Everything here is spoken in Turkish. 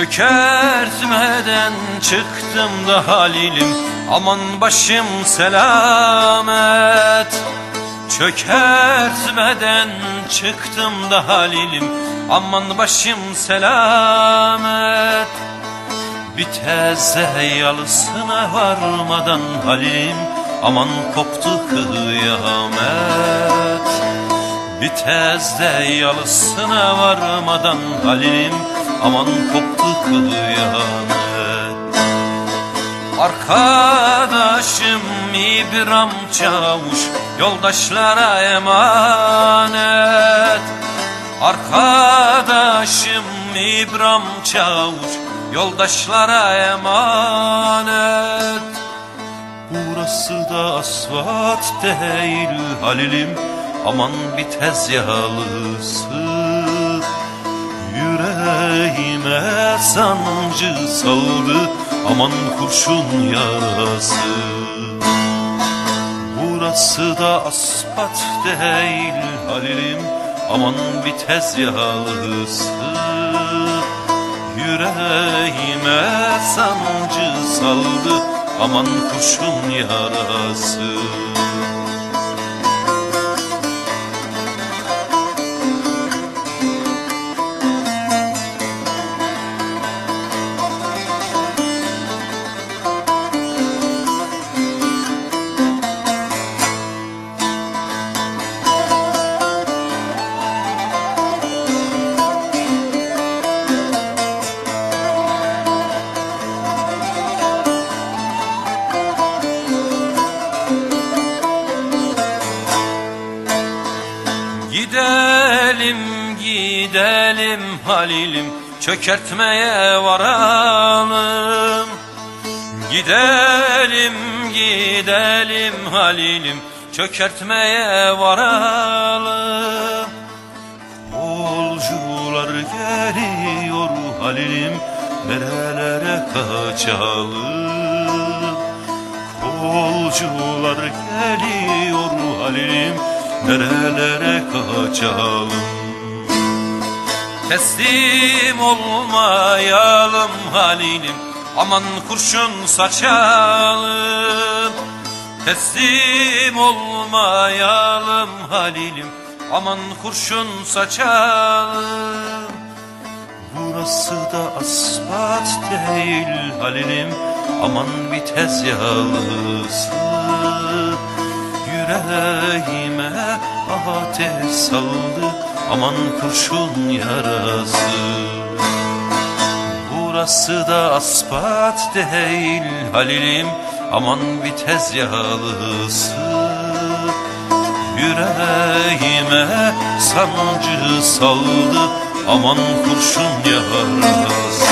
Çökertmeden çıktım da halilim. Aman başım selamet. Çökertmeden çıktım da halilim. Aman başım selamet. Bir teze yalısına varmadan halim Aman koptu kıyamet. Bir tezde yalısına varmadan halim Aman koptu kıyamet Arkadaşım İbram Çavuş Yoldaşlara emanet. Arkadaşım İbram Çavuş Yoldaşlara emanet. Burası da asfalt değil Halilim Aman bir tez yalısı Yüreğime sancı saldı Aman kurşun yarası. Burası da aspat değil Halilim Aman bir tez yalısı. Yüreğime sancı saldı Aman kurşun yarası Gidelim gidelim Halilim çökertmeye varalım. Gidelim gidelim Halilim çökertmeye varalım. Kolcular geliyor Halilim nerelere kaçalım? Kolcular geliyor Halilim nerelere kaçalım? Teslim olmayalım Halilim aman kurşun saçalım. Teslim olmayalım Halilim aman kurşun saçalım. Burası da asfalt değil Halilim Aman bir tez yalısı Yüreğime ateş saldı Aman kurşun yarası. Burası da asfalt değil Halilim Aman bir tez yalısı. Yüreğime sancı saldı Aman kurşun yarası